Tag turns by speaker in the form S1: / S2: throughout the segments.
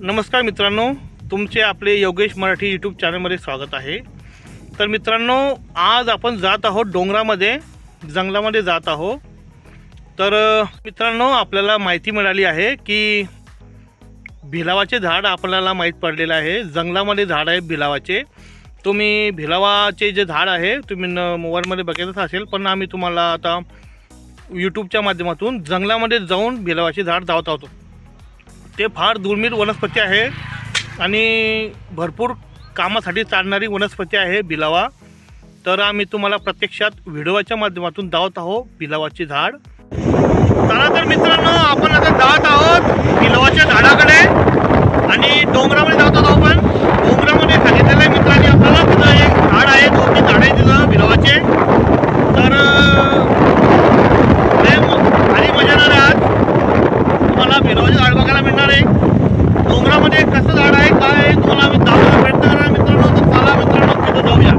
S1: नमस्कार मित्रांनो तुमचे आपले योगेश मराठी यूट्यूब चॅनलमध्ये स्वागत आहे. तर मित्रांनो आज आपण जात आहोत डोंगरामध्ये जंगलामध्ये जात आहोत. तर मित्रांनो आपल्याला माहिती मिळाली आहे की भिलावाचे झाड आपल्याला माहीत पडलेलं आहे. जंगलामध्ये झाड आहे भिलावाचे. तुम्ही भिलावाचे जे झाड आहे तुम्ही न मोबाईलमध्ये बघितलंच असेल पण आम्ही तुम्हाला आता यूट्यूबच्या माध्यमातून जंगलामध्ये जाऊन भिलावाचे झाड धावत आहोत. ते फार दुर्मिळ वनस्पती आहे आणि भरपूर कामासाठी चालणारी वनस्पती आहे बिलावा. तर आम्ही तुम्हाला प्रत्यक्षात व्हिडिओच्या माध्यमातून दावत आहो बिलावाचे झाड. चला तर मी आपण आता जात आहोत बिलावाच्या झाडाकडे आणि डोंगरामध्ये जात आहोत आपण डोंगरामध्ये सांगितलेलं आहे मित्रांनी आपल्याला तिथं एक झाड आहे दोन तीन झाड आहे तिथं बिलावाचे तर अं, लय म- भारी मजा येणार आहे आज तुम्हाला बिलावाचे झाड बघायला मिळणार आहे डोंगरामध्ये कसं झाड आहे काय आहे तुम्हाला आम्ही दाखवायला प्रयत्न करणार मित्रांनो तर चला मित्रांनो तिथं जाऊया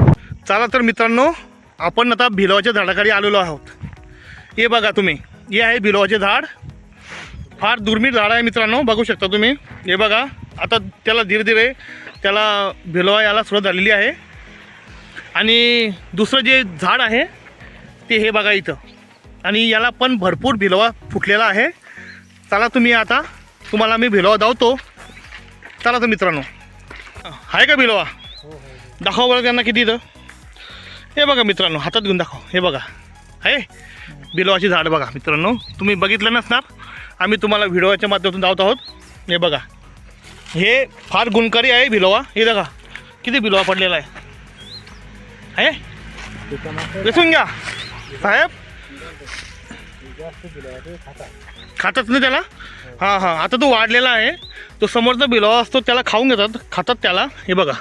S1: चला तर मित्रांनो आपण आता भिलवाच्या झाडाखाली आलेलो आहोत. हे बघा तुम्ही हे आहे भिलवाचे झाड. फार दुर्मिळ झाड आहे मित्रांनो बघू शकता तुम्ही. हे बघा आता त्याला धीरे धीरे त्याला भिलवा याला सुरुवात झालेली आहे. आणि दुसरं जे झाड आहे ते हे बघा इथं. आणि याला पण भरपूर भिलवा फुटलेला आहे. चला तुम्ही आता तुम्हाला मी भिलवा धावतो चला तर मित्रांनो. आहे का भिलवा? दाखवा बरं त्यांना किती इथं. हे बघा मित्रांनो हातात घेऊन दाखव. हे बघा. आहे बिलवाची झाड बघा मित्रांनो. तुम्ही बघितलं नसणार. आम्ही तुम्हाला व्हिडिओच्या माध्यमातून धावत आहोत. हे बघा. हे फार गुणकारी आहे भिलवा हे बघा. किती बिलवा पडलेला आहे. आहे वेचून घ्या. साहेब? खातात ना त्याला? हां हां. आता तो वाढलेला आहे. तो समोरचा बिलवा असतो त्याला खाऊन घेतात. खातात त्याला. हे बघा.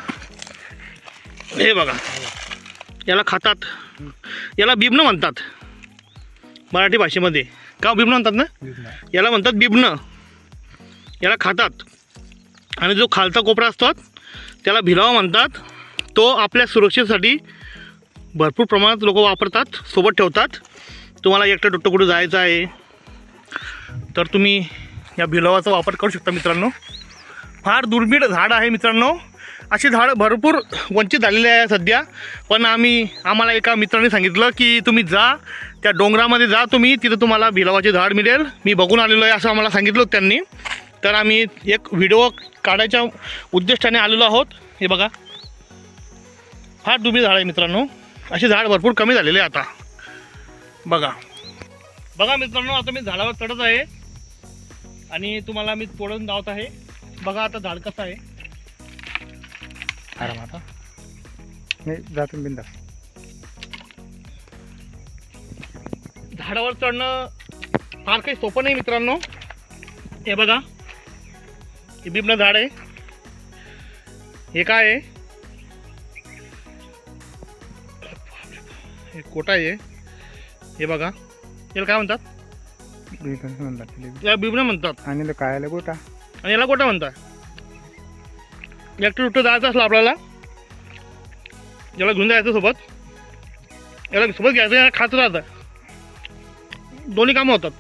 S1: हे बघा. याला खातात. याला बिबणं म्हणतात. मराठी भाषेमध्ये. का बिबणं म्हणतात ना? याला म्हणतात बिबणं. याला खातात. आणि जो खालचा कोपरा असतो त्याला भिलावा म्हणतात. तो आपल्या सुरक्षेसाठी भरपूर प्रमाणात लोक वापरतात सोबत ठेवतात. तुम्हाला एकटं दुट्टं कुठं जायचं आहे तर तुम्ही या भिलावाचा वापर करू शकता मित्रांनो. फार दुर्मिळ झाड आहे मित्रांनो. अशी झाडं भरपूर वंचित झालेली आहे सध्या. पण आम्ही आम्हाला एका मित्राने सांगितलं की तुम्ही जा त्या डोंगरामध्ये जा तुम्ही तिथं तुम्हाला भिलावाचे झाड मिळेल. मी बघून आलेलो आहे असं आम्हाला सांगितलं होतं त्यांनी. तर आम्ही एक व्हिडिओ काढायच्या उद्दिष्टाने आलेलो आहोत. हे बघा. फार दुबी झाड आहे मित्रांनो. असे झाड भरपूर कमी झालेले आहे आता. बघा. बघा मित्रांनो आता मी झाडावर चढत आहे. आणि तुम्हाला मी तोडून दावत आहे. बघा आता झाड कसं आहे. आराम आता
S2: नाही जातून बिंदा
S1: झाडावर चढणं फार काही सोपं नाही मित्रांनो. हे बघा. हे बिबणं झाड आहे. हे काय आहे? हे कोटा आहे. हे बघा. याला काय म्हणतात?
S2: म्हणतात.
S1: याला बिबणं म्हणतात.
S2: आणि तो कायला गोटा
S1: आणि याला कोटा म्हणतात. एकटं सुट्टं जायचं असलं आपल्याला याला घेऊन जायचं सोबत याला सोबत घ्यायचं याला खात राहतं. दोन्ही कामं होतात.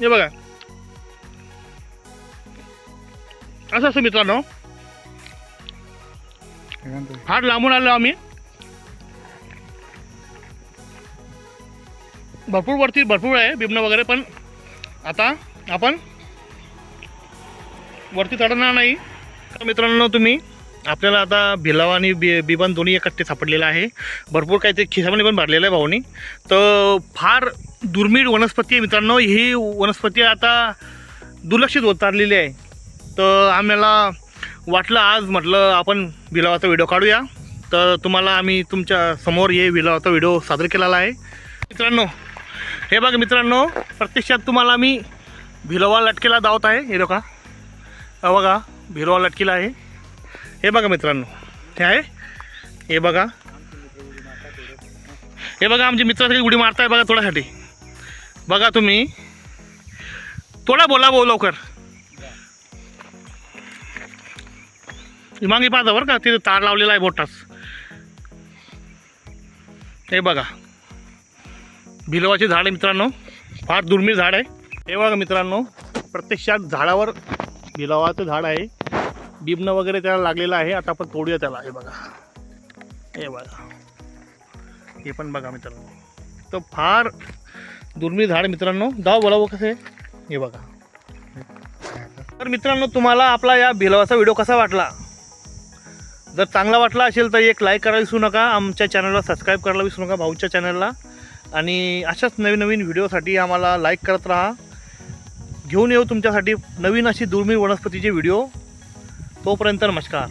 S1: हे बघा. असं असतं मित्रांनो.
S2: हे
S1: फार लांबून आलो आम्ही. भरपूर वरती भरपूर आहे बिबणं वगैरे पण आता आपण वरती चढणार नाही. तर मित्रांनो तुम्ही आपल्याला आता भिलावा आणि बि बिबन दोन्ही एकट्टे सापडलेलं आहे. भरपूर काही ते खिसामध्ये पण भरलेलं आहे भाऊनी. तर फार दुर्मिळ वनस्पती आहे मित्रांनो. ही वनस्पती आता दुर्लक्षित होत चाललेली आहे. तर आम्हाला वाटलं आज म्हटलं आपण विलावाचा व्हिडिओ काढूया. तर तुम्हाला आम्ही तुमच्यासमोर हे विलावाचा व्हिडिओ सादर केलेला आहे. मित्रांनो हे बघा मित्रांनो प्रत्यक्षात तुम्हाला मी भिलवा लटकेला दावत आहे. हे बघा. बघा भिलवा लटकेला आहे. हे बघा मित्रांनो हे आहे. हे बघा. हे बघा आमचे मित्र उडी मारताय बघा थोड्यासाठी. बघा तुम्ही. थोडा बोला बोल लवकर. मागे पाहता बरं का तिथे तार लावलेला आहे बोटास हे बघा. भिलवाचे झाड आहे मित्रांनो. फार दुर्मिळ झाड आहे. हे बघा मित्रांनो प्रत्यक्षात झाडावर भिलवाचं झाड आहे. बिबनं वगैरे त्याला लागलेलं आहे. आता आपण तोडूया त्याला. हे बघा. हे बघा. हे पण बघा मित्रांनो. तर फार दुर्मिळ झाड मित्रांनो. जाऊ बोलावं कसं? आहे हे बघा. तर मित्रांनो तुम्हाला आपला या भिलवाचा व्हिडिओ कसा वाटला? जर चांगला वाटला असेल तर एक लाईक करायला विसरू नका. आमच्या चॅनलला सबस्क्राईब करायला विसरू नका भाऊच्या चॅनलला आणि अशाच नवीन नवीन व्हिडिओसाठी आम्हाला लाईक करत राहा. घेऊन येऊ तुमच्यासाठी नवीन अशी दुर्मिळ वनस्पतीचे व्हिडिओ. तोपर्यंत नमस्कार.